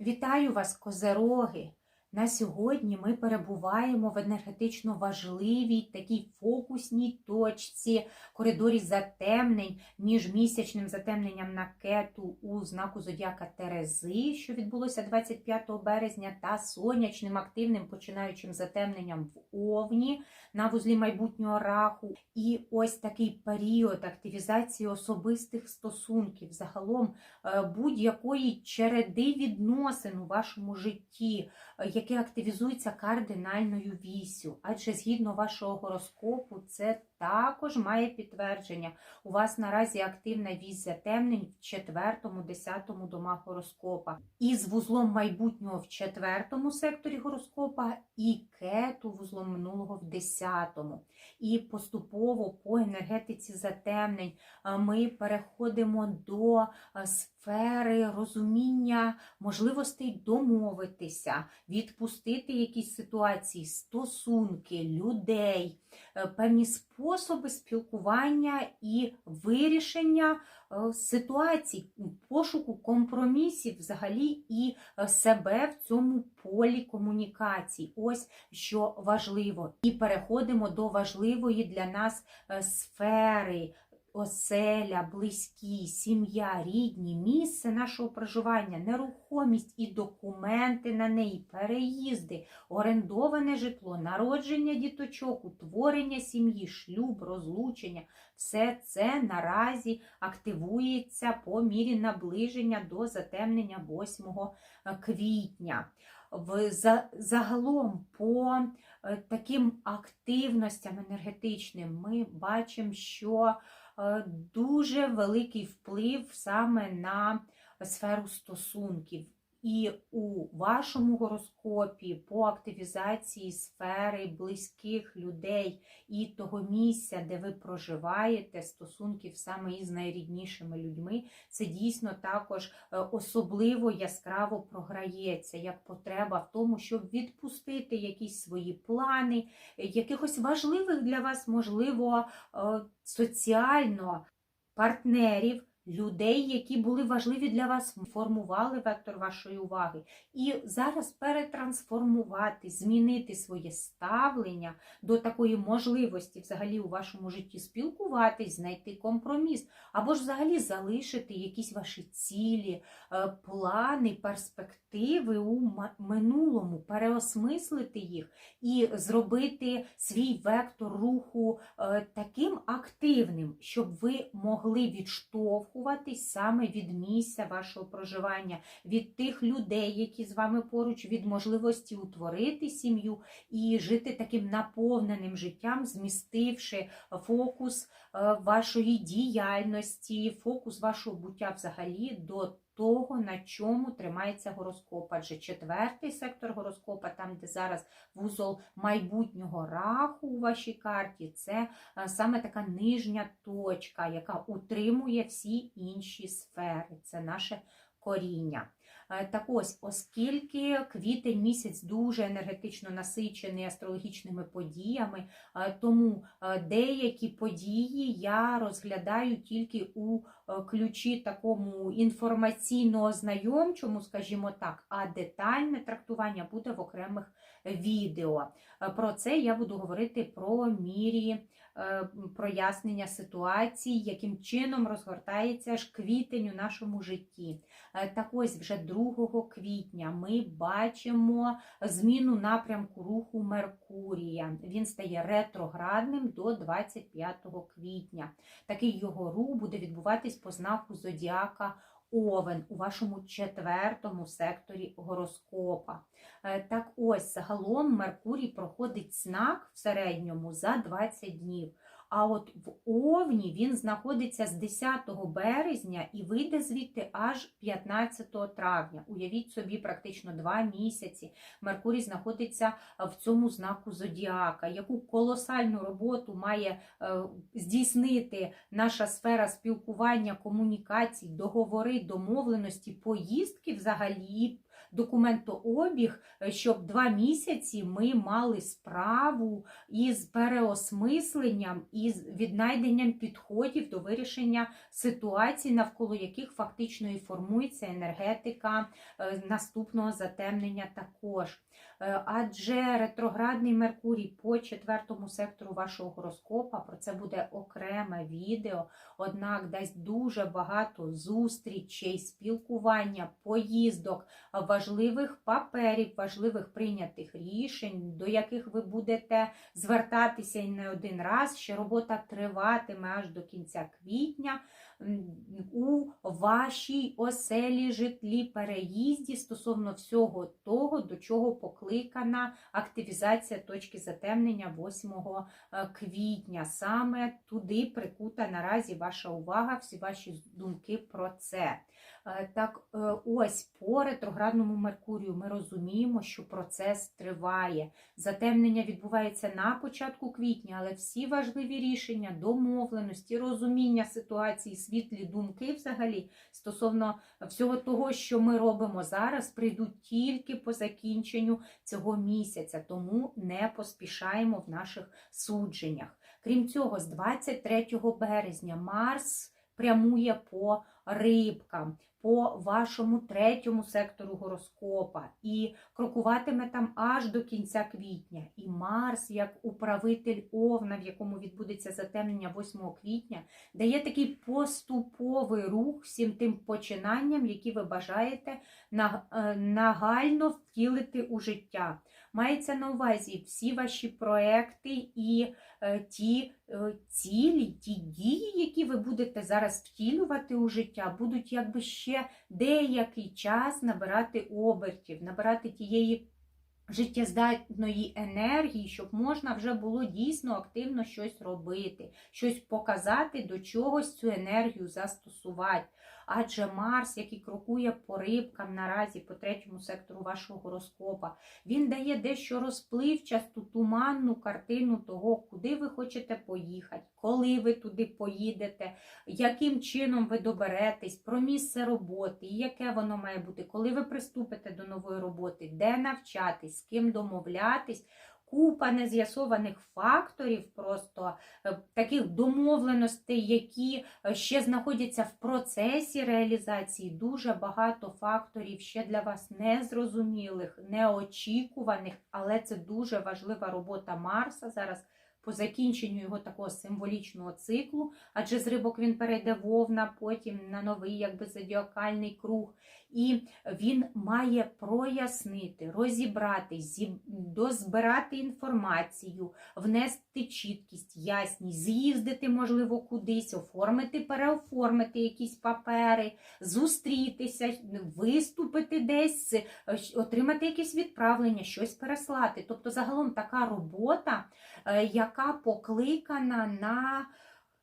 Вітаю вас, козероги! На сьогодні ми перебуваємо в енергетично важливій такій фокусній точці, коридорі затемнень між місячним затемненням на кету у знаку зодіака Терези, що відбулося 25 березня, та сонячним активним починаючим затемненням в Овні на вузлі майбутнього раху. І ось такий період активізації особистих стосунків, загалом е, будь-якої череди відносин у вашому житті, яке активізується кардинальною вісю. Адже згідно вашого гороскопу, це також має підтвердження. У вас наразі активна вісь затемнень в 4-10 домах гороскопа. І з вузлом майбутнього в 4 секторі гороскопа, і кету вузлом минулого в 10-му. І поступово по енергетиці затемнень ми переходимо до сфери розуміння можливостей домовитися, відпустити якісь ситуації, стосунки, людей, е, певні способи спілкування і вирішення е, ситуацій, пошуку компромісів взагалі і е, себе в цьому полі комунікацій. Ось що важливо. І переходимо до важливої для нас е, сфери. Оселя, близькі, сім'я, рідні, місце нашого проживання, нерухомість і документи на неї, переїзди, орендоване житло, народження діточок, утворення сім'ї, шлюб, розлучення все це наразі активується по мірі наближення до затемнення 8 квітня. В за- загалом по е, таким активностям енергетичним ми бачимо, що е, дуже великий вплив саме на сферу стосунків. І у вашому гороскопі по активізації сфери близьких людей і того місця, де ви проживаєте, стосунків саме із найріднішими людьми, це дійсно також е, особливо яскраво програється як потреба в тому, щоб відпустити якісь свої плани, е, якихось важливих для вас, можливо, е, соціально партнерів. Людей, які були важливі для вас, формували вектор вашої уваги. І зараз перетрансформувати, змінити своє ставлення до такої можливості взагалі у вашому житті спілкуватись, знайти компроміс, або ж взагалі залишити якісь ваші цілі, е, плани, перспективи у минулому, переосмислити їх і зробити свій вектор руху е, таким активним, щоб ви могли відштовхуватись саме від місця вашого проживання, від тих людей, які з вами поруч, від можливості утворити сім'ю і жити таким наповненим життям, змістивши фокус е, вашої діяльності, фокус вашого буття взагалі до того, на чому тримається гороскоп. Адже четвертий сектор гороскопа, там, де зараз вузол майбутнього раху у вашій карті, це е, саме така нижня точка, яка утримує всі інші сфери. Це наше коріння. Е, Так ось, оскільки квітень місяць дуже енергетично насичений астрологічними подіями, е, тому е, деякі події я розглядаю тільки у ключі такому інформаційно-ознайомчому, скажімо так, а детальне трактування буде в окремих відео. Про це я буду говорити про мірі прояснення ситуації, яким чином розгортається ж квітень у нашому житті. Е, Так ось вже 2 квітня ми бачимо зміну напрямку руху Меркурія. Він стає ретроградним до 25 квітня. Такий його рух буде відбуватись по знаку зодіака Овен у вашому четвертому секторі гороскопа. Е, Так ось загалом Меркурій проходить знак в середньому за 20 днів. А от в Овні він знаходиться з 10 березня і вийде звідти аж 15 травня. Уявіть собі, практично два місяці Меркурій знаходиться в цьому знаку зодіака. Яку колосальну роботу має е, здійснити наша сфера спілкування, комунікацій, договори, домовленості, поїздки взагалі. Документообіг, е, щоб два місяці ми мали справу із переосмисленням і віднайденням підходів до вирішення ситуацій, навколо яких фактично і формується енергетика е, наступного затемнення також. Е, Адже ретроградний Меркурій по четвертому сектору вашого гороскопа, про це буде окреме відео, однак дасть дуже багато зустрічей, спілкування, поїздок, важливих паперів, важливих прийнятих рішень, до яких ви будете звертатися і не один раз. Ще робота триватиме аж до кінця квітня у вашій оселі, житлі, переїзді стосовно всього того, до чого покликана активізація точки затемнення 8 е, квітня. Саме туди прикута наразі ваша увага, всі ваші думки про це. Е, Так, е, ось по ретроградному Меркурію ми розуміємо, що процес триває. Затемнення відбувається на початку квітня, але всі важливі рішення, домовленості, розуміння ситуації, світлі думки взагалі стосовно всього того, що ми робимо зараз, прийдуть тільки по закінченню цього місяця, тому не поспішаємо в наших судженнях. Крім цього, з 23 березня Марс прямує по рибкам, по вашому третьому сектору гороскопа і крокуватиме там аж до кінця квітня. І Марс, як управитель Овна, в якому відбудеться затемнення 8 квітня, дає такий поступовий рух всім тим починанням, які ви бажаєте в нагально втілити у життя. Мається на увазі всі ваші проекти і е, ті е, цілі, ті дії, які ви будете зараз втілювати у життя, будуть якби ще деякий час набирати обертів, набирати тієї життєздатної енергії, щоб можна вже було дійсно активно щось робити, щось показати, до чогось цю енергію застосувати. Адже Марс, який крокує по рибкам наразі по третьому сектору вашого гороскопа, він дає дещо розпливчасту туманну картину того, куди ви хочете поїхати, коли ви туди поїдете, яким чином ви доберетесь, про місце роботи, яке воно має бути, коли ви приступите до нової роботи, де навчатись, з ким домовлятись. Купа нез'ясованих факторів, просто е, таких домовленостей, які е, ще знаходяться в процесі реалізації. Дуже багато факторів ще для вас незрозумілих, неочікуваних, але це дуже важлива робота Марса зараз по закінченню його такого символічного циклу, адже з рибок він перейде вовна, потім на новий якби зодіакальний круг. І він має прояснити, розібрати, зіб- дозбирати інформацію, внести чіткість, ясність, з'їздити, можливо, кудись, оформити, переоформити якісь папери, зустрітися, виступити десь, отримати якесь відправлення, щось переслати. Тобто, загалом така робота, е, яка покликана на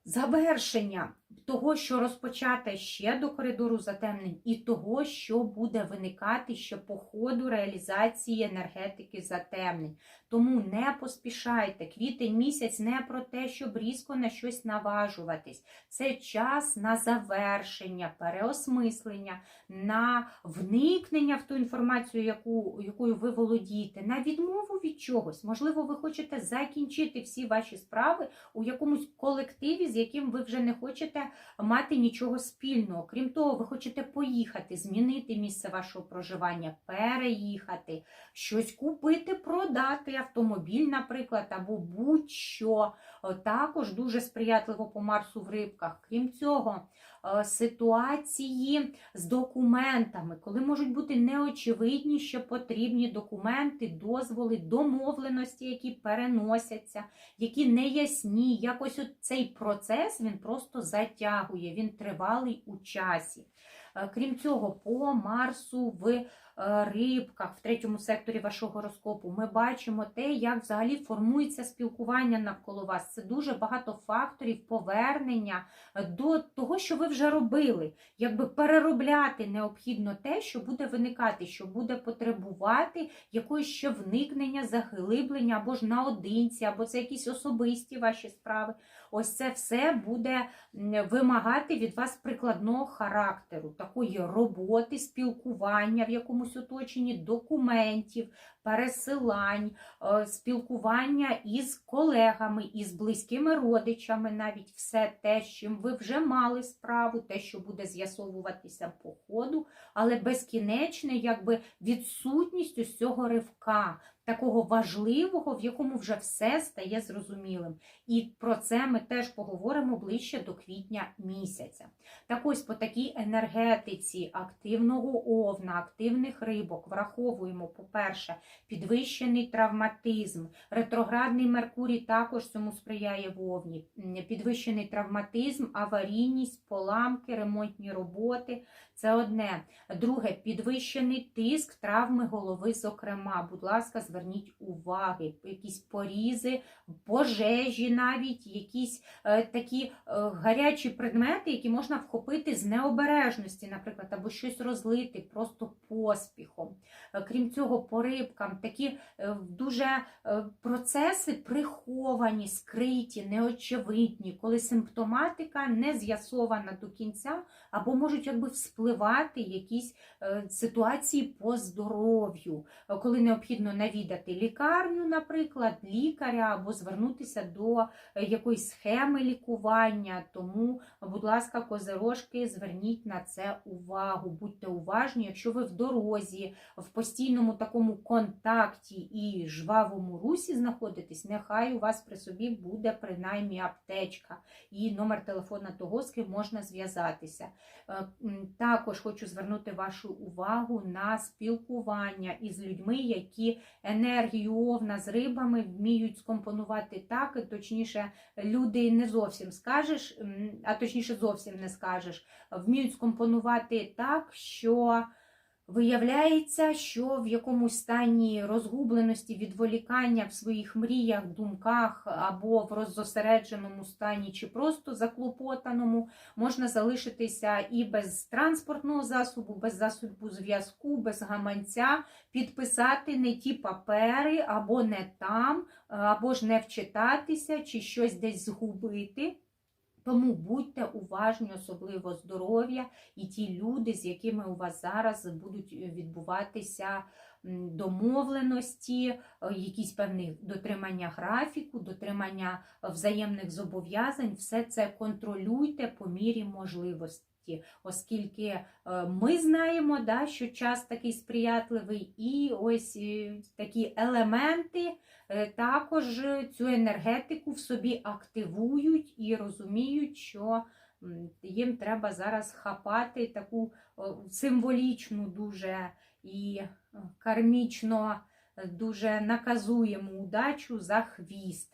завершення того, що розпочате ще до коридору затемнень, і того, що буде виникати ще по ходу реалізації енергетики затемнень. Тому не поспішайте. Квітень місяць не про те, щоб різко на щось наважуватись. Це час на завершення, переосмислення, на вникнення в ту інформацію, яку, якою ви володієте, на відмову від чогось. Можливо, ви хочете закінчити всі ваші справи у якомусь колективі, з яким ви вже не хочете мати нічого спільного. Крім того, ви хочете поїхати, змінити місце вашого проживання, переїхати, щось купити, продати автомобіль, наприклад, або будь-що. Також дуже сприятливо по Марсу в рибках. Крім цього, ситуації з документами, коли можуть бути неочевидні, що потрібні документи, дозволи, домовленості, які переносяться, які неясні. Якось от цей процес він просто затягує, він тривалий у часі. Е, Крім цього, по Марсу в е, рибках в третьому секторі вашого гороскопу ми бачимо те, як взагалі формується спілкування навколо вас. Це дуже багато факторів повернення е, до того, що ви вже робили. Якби переробляти необхідно те, що буде виникати, що буде потребувати якоїсь ще вникнення, заглиблення або ж наодинці, або це якісь особисті ваші справи. Ось це все буде вимагати від вас прикладного характеру, такої роботи, спілкування в якомусь оточенні документів, пересилань, е, спілкування із колегами, із близькими родичами, навіть все те, з чим ви вже мали справу, те, що буде з'ясовуватися по ходу, але безкінечне, якби відсутність цього ривка. Такого важливого, в якому вже все стає зрозумілим. І про це ми теж поговоримо ближче до квітня місяця. Так ось по такій енергетиці активного овна, активних рибок враховуємо, по-перше, підвищений травматизм, ретроградний Меркурій також цьому сприяє вовні, підвищений травматизм, аварійність, поламки, ремонтні роботи. Це одне. Друге, підвищений тиск, травми голови, зокрема. Будь ласка, зверніть уваги, якісь порізи, пожежі навіть, якісь е, такі е, гарячі предмети, які можна вхопити з необережності, наприклад, або щось розлити просто поспіхом. Е, крім цього, по рибкам такі е, дуже е, процеси приховані, скриті, неочевидні, коли симптоматика не з'ясована до кінця, або можуть якби вспливати якісь е, ситуації по здоров'ю, е, коли необхідно навідати лікарню, наприклад, лікаря, або звернутися до е, якоїсь схеми лікування. Тому, будь ласка, козирожки, зверніть на це увагу, будьте уважні, якщо ви в дорозі, в постійному такому контакті і жвавому русі знаходитесь, нехай у вас при собі буде принаймні аптечка і номер телефона того, з ким можна зв'язатися. М, Також хочу звернути вашу увагу на спілкування із людьми, які енергію овна з рибами вміють скомпонувати так, точніше, люди не зовсім скажеш, а точніше зовсім не скажеш, вміють скомпонувати так, що Виявляється, що в якомусь стані розгубленості, відволікання в своїх мріях, думках або в роззосередженому стані, чи просто заклопотаному, можна залишитися і без транспортного засобу, без засобу зв'язку, без гаманця, підписати не ті папери, або не там, або ж не вчитатися, чи щось десь згубити. Тому будьте уважні, особливо здоров'я і ті люди, з якими у вас зараз будуть відбуватися домовленості, е, якісь певні дотримання графіку, дотримання взаємних зобов'язань, все це контролюйте по мірі можливості. Оскільки е, ми знаємо, да, що час такий сприятливий, і ось е, такі елементи е, також цю енергетику в собі активують і розуміють, що їм треба зараз хапати таку символічну дуже і кармічно дуже наказуємо удачу за хвіст.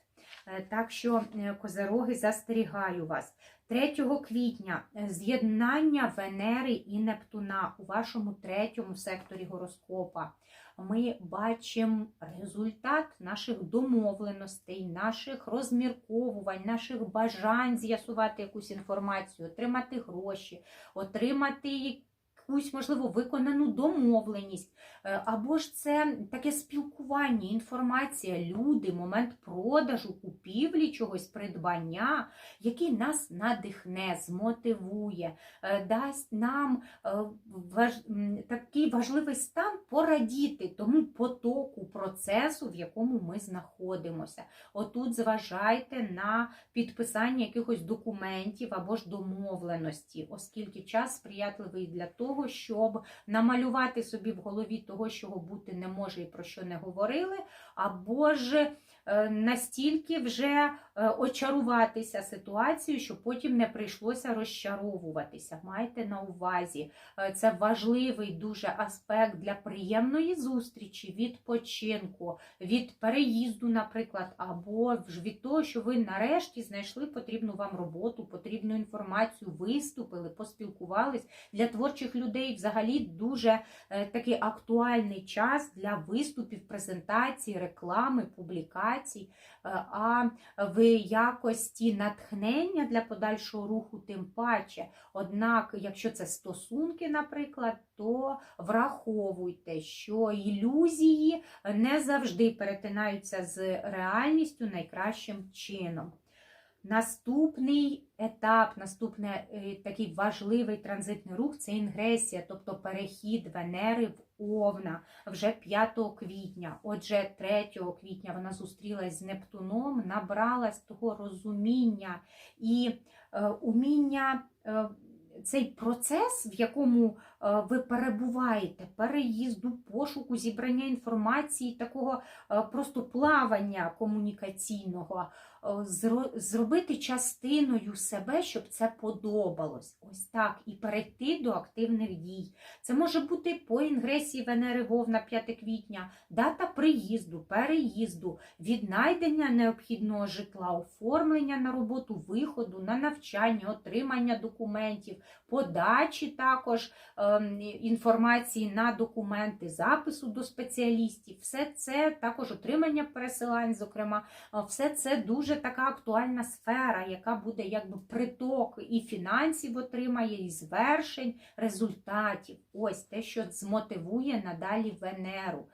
Так що, козероги, застерігаю вас. 3 квітня е, з'єднання Венери і Нептуна у вашому третьому секторі гороскопа. Ми бачимо результат наших домовленостей, наших розмірковувань, наших бажань з'ясувати якусь інформацію, отримати гроші, отримати якусь, можливо, виконану домовленість. Е, Або ж це таке спілкування, інформація, люди, момент продажу, купівлі чогось, придбання, який нас надихне, змотивує, е, дасть нам е, важ... такий важливий стан порадіти тому потоку процесу, в якому ми знаходимося. Отут зважайте на підписання якихось документів або ж домовленості, оскільки час сприятливий для того, щоб намалювати собі в голові того, чого бути не може і про що не говорили, або ж е, настільки вже очаруватися ситуацією, що потім не прийшлося розчаровуватися. Майте на увазі, Е, це важливий дуже аспект для приємної зустрічі, відпочинку, від переїзду, наприклад, або від того, що ви нарешті знайшли потрібну вам роботу, потрібну інформацію, виступили, поспілкувались. Для творчих людей взагалі дуже е, такий актуальний час для виступів, презентацій, реклами, публікацій. Е, А якості натхнення для подальшого руху, тим паче. Однак, якщо це стосунки, наприклад, то враховуйте, що ілюзії не завжди перетинаються з реальністю найкращим чином. Наступний етап, наступний е, такий важливий транзитний рух це інгресія, тобто перехід Венери в Овна вже 5 квітня. Отже, 3 квітня вона зустрілась з Нептуном, набралась того розуміння і е, уміння. Е, цей процес, в якому е, ви перебуваєте, переїзду, пошуку, зібрання інформації, такого е, просто плавання комунікаційного, зробити частиною себе, щоб це подобалось. Ось так, і перейти до активних дій. Це може бути по інгресії Венери Вовна 5 квітня, дата приїзду, переїзду, віднайдення необхідного житла, оформлення на роботу, виходу, на навчання, отримання документів, подачі також ем, інформації на документи, запису до спеціалістів. Все це також отримання пересилань, зокрема, Е, все це дуже така актуальна сфера, яка буде якби приток і фінансів отримає, і звершень, результатів. Ось те, що змотивує надалі Венеру.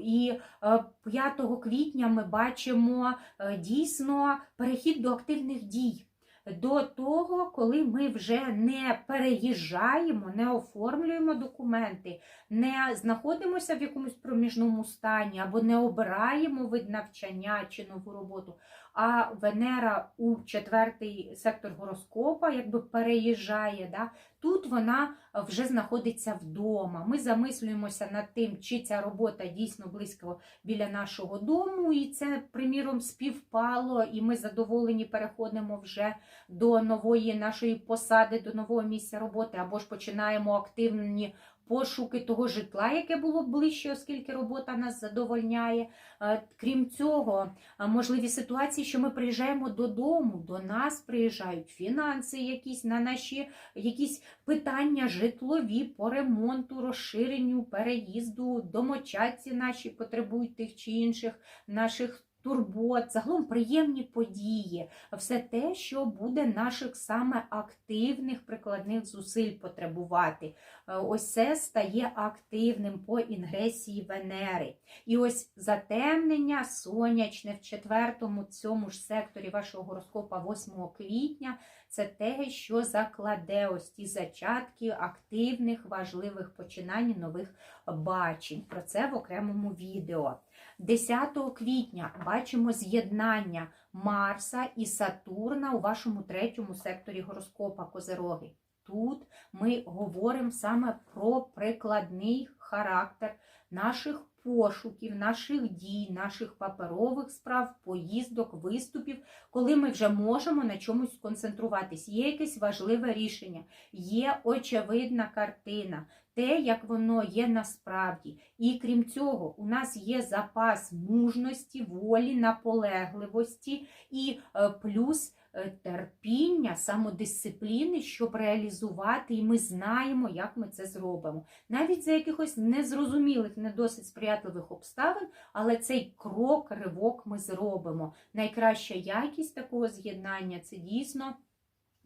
І е, 5 квітня ми бачимо е, дійсно перехід до активних дій. До того, коли ми вже не переїжджаємо, не оформлюємо документи, не знаходимося в якомусь проміжному стані або не обираємо вид навчання чи нову роботу, а Венера у четвертий сектор гороскопа якби переїжджає. Да? Тут вона вже знаходиться вдома. Ми замислюємося над тим, чи ця робота дійсно близько біля нашого дому, і це, приміром, співпало, і ми задоволені переходимо вже до нової нашої посади, до нового місця роботи, або ж починаємо активні пошуки того житла, яке було ближче, оскільки робота нас задовольняє. Е, Крім цього, е, можливі ситуації, що ми приїжджаємо додому, до нас приїжджають фінанси, якісь на наші якісь питання житлові по ремонту, розширенню, переїзду, домочадці наші потребують тих чи інших наших. Турбот, загалом приємні події, все те, що буде наших саме активних прикладних зусиль потребувати. Е, Ось це стає активним по інгресії Венери. І ось затемнення сонячне в четвертому цьому ж секторі вашого гороскопа 8 квітня це те, що закладе ось ті зачатки активних, важливих починань, нових бачень. Про це в окремому відео. 10 квітня бачимо з'єднання Марса і Сатурна у вашому третьому секторі гороскопа Козероги. Тут ми говоримо саме про прикладний характер наших пошуків, наших дій, наших паперових справ, поїздок, виступів, коли ми вже можемо на чомусь сконцентруватись. Є якесь важливе рішення, є очевидна картина, те, як воно є насправді. І крім цього, у нас є запас мужності, волі, наполегливості і е, плюс е, терпіння, самодисципліни, щоб реалізувати, і ми знаємо, як ми це зробимо. Навіть за якихось незрозумілих, не досить сприятливих обставин, але цей крок, ривок ми зробимо. Найкраща якість такого з'єднання це дійсно.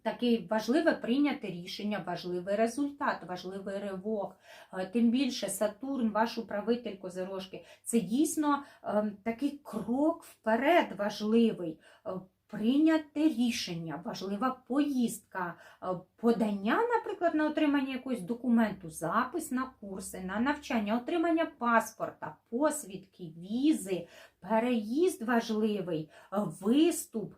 Таке важливе прийняти рішення, важливий результат, важливий ривок. Е, Тим більше Сатурн, ваш управитель Козирожки, це дійсно е, такий крок вперед важливий. Е, Прийняти рішення, важлива поїздка, е, подання, наприклад, на отримання якогось документу, запис на курси, на навчання, отримання паспорта, посвідки, візи, переїзд важливий, виступ,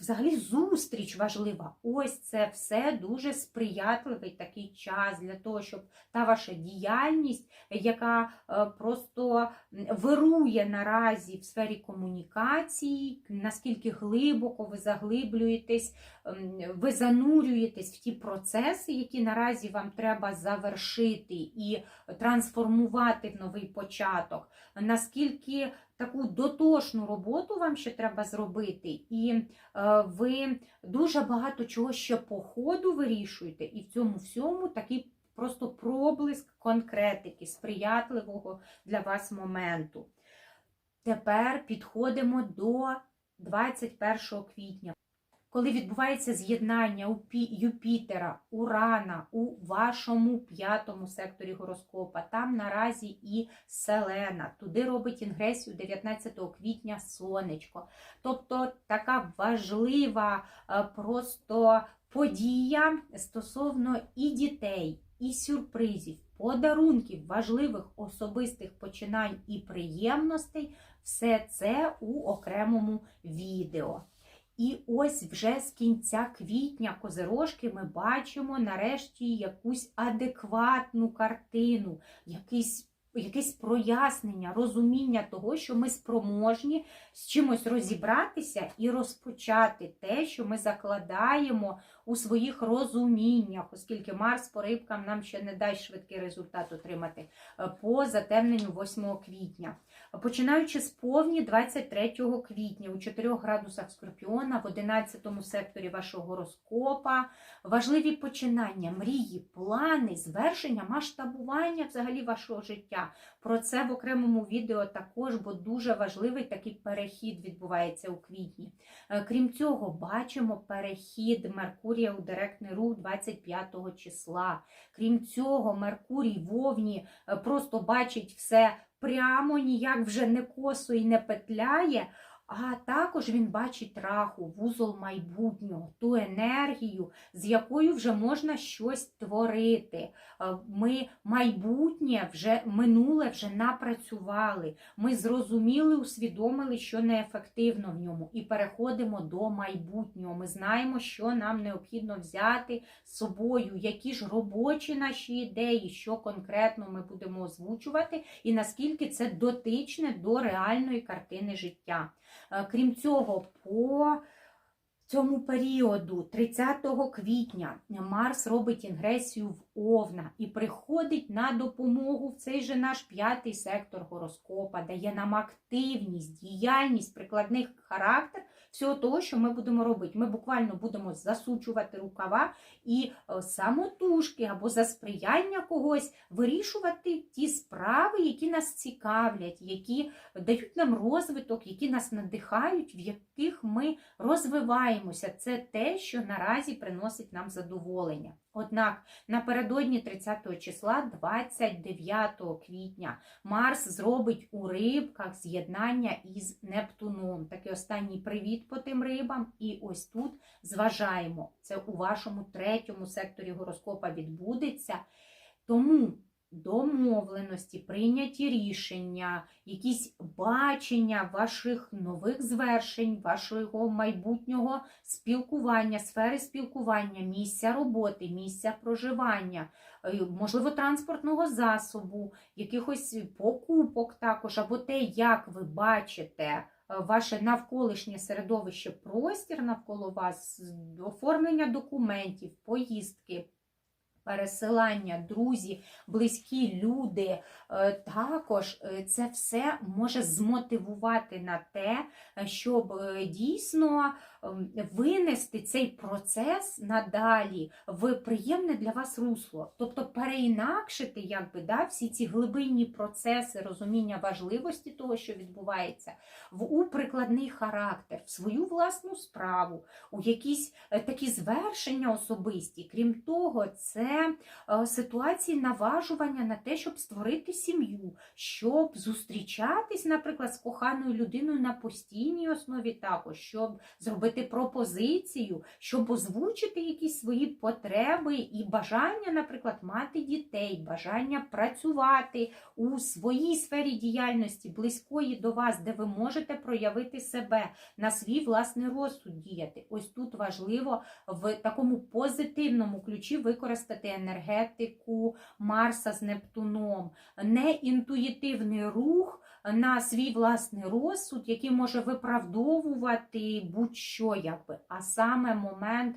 взагалі зустріч важлива. Ось це все дуже сприятливий такий час для того, щоб та ваша діяльність, яка е, просто вирує наразі в сфері комунікації, наскільки глибоко ви заглиблюєтесь, ем, ви занурюєтесь в ті процеси, які наразі вам треба завершити і трансформувати в новий початок, наскільки таку дотошну роботу вам ще треба зробити, і е, ви дуже багато чого ще по ходу вирішуєте, і в цьому всьому такий просто проблиск конкретики, сприятливого для вас моменту. Тепер підходимо до 21 квітня. Коли відбувається з'єднання у Пі- Юпітера, Урана у вашому п'ятому секторі гороскопа. Там наразі і Селена. Туди робить інгресію 19 квітня сонечко. Тобто така важлива е, просто подія стосовно і дітей, і сюрпризів, подарунків, важливих особистих починань і приємностей. Все це у окремому відео. І ось вже з кінця квітня козирожки ми бачимо нарешті якусь адекватну картину, якийсь, якесь прояснення, розуміння того, що ми спроможні з чимось розібратися і розпочати те, що ми закладаємо у своїх розуміннях, оскільки Марс по рибкам нам ще не дасть швидкий результат отримати е, по затемненню 8 квітня. Починаючи з повні 23 квітня у 4 градусах Скорпіона в 11 секторі вашого гороскопа, важливі починання, мрії, плани, звершення, масштабування взагалі вашого життя. Про це в окремому відео також, бо дуже важливий такий перехід відбувається у квітні. Е, Крім цього, бачимо перехід Меркурія у директний рух 25 числа. Крім цього, Меркурій вовні е, просто бачить все прямо, ніяк вже не косо і не петляє. А також він бачить раху, вузол майбутнього, ту енергію, з якою вже можна щось творити. Е, Ми майбутнє вже минуле вже напрацювали. Ми зрозуміли, усвідомили, що неефективно в ньому, і переходимо до майбутнього. Ми знаємо, що нам необхідно взяти з собою, які ж робочі наші ідеї, що конкретно ми будемо озвучувати, і наскільки це дотичне до реальної картини життя. Е, Крім цього, по цьому періоду, 30 квітня, Марс робить інгресію в Овна і приходить на допомогу в цей же наш п'ятий сектор гороскопа, дає нам активність, діяльність, прикладний характер всього того, що ми будемо робити. Ми буквально будемо засучувати рукава і е, самотужки або за сприяння когось вирішувати ті справи, які нас цікавлять, які дають нам розвиток, які нас надихають, в яких ми розвиваємося. Це те, що наразі приносить нам задоволення. Однак напередодні 30 числа, 29 квітня, Марс зробить у рибках з'єднання із Нептуном. Такий останній привіт по тим рибам. І ось тут зважаємо, це у вашому третьому секторі гороскопа відбудеться. Тому домовленості, прийняті рішення, якісь бачення ваших нових звершень, вашого майбутнього спілкування, сфери спілкування, місця роботи, місця проживання, е, можливо, транспортного засобу, якихось покупок також, або те, як ви бачите. Е, Ваше навколишнє середовище, простір навколо вас, оформлення документів, поїздки, пересилання, друзі, близькі люди, е, також е, це все може змотивувати на те, щоб дійсно винести цей процес надалі в приємне для вас русло, тобто переінакшити якби, да, всі ці глибинні процеси розуміння важливості того, що відбувається, в у прикладний характер, в свою власну справу, у якісь е, такі звершення особисті. Крім того, це е, ситуації наважування на те, щоб створити сім'ю, щоб зустрічатись, наприклад, з коханою людиною на постійній основі, також, щоб зробити пропозицію, щоб озвучити якісь свої потреби і бажання, наприклад, мати дітей, бажання працювати у своїй сфері діяльності, близької до вас, де ви можете проявити себе на свій власний розсуд діяти. Ось тут важливо в такому позитивному ключі використати енергетику Марса з Нептуном, не інтуїтивний рух на свій власний розсуд, який може виправдовувати будь-що, якби, а саме момент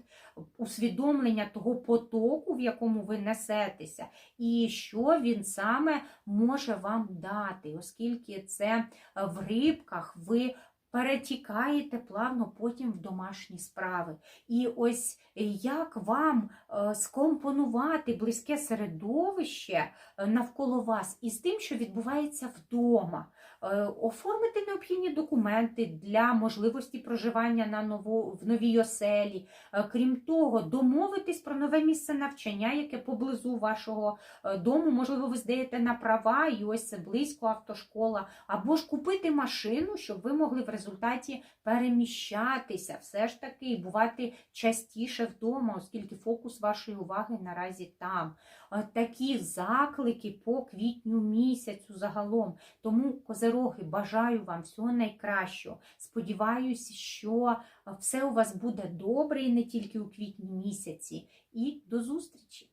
усвідомлення того потоку, в якому ви несетеся, і що він саме може вам дати, оскільки це в рибках ви перетікаєте плавно потім в домашні справи. І ось як вам е, скомпонувати близьке середовище е, навколо вас і з тим, що відбувається вдома. Е, Оформити необхідні документи для можливості проживання на нову, в новій оселі. Е, Крім того, домовитись про нове місце навчання, яке поблизу вашого е, дому. Можливо, ви здаєте на права, і ось близько автошкола, або ж купити машину, щоб ви могли в результаті переміщатися, все ж таки, бувати частіше вдома, оскільки фокус вашої уваги наразі там. Е, Такі заклики по квітню місяцю загалом. Тому, козероги, бажаю вам всього найкращого. Сподіваюся, що е, все у вас буде добре і не тільки у квітні місяці. І до зустрічі!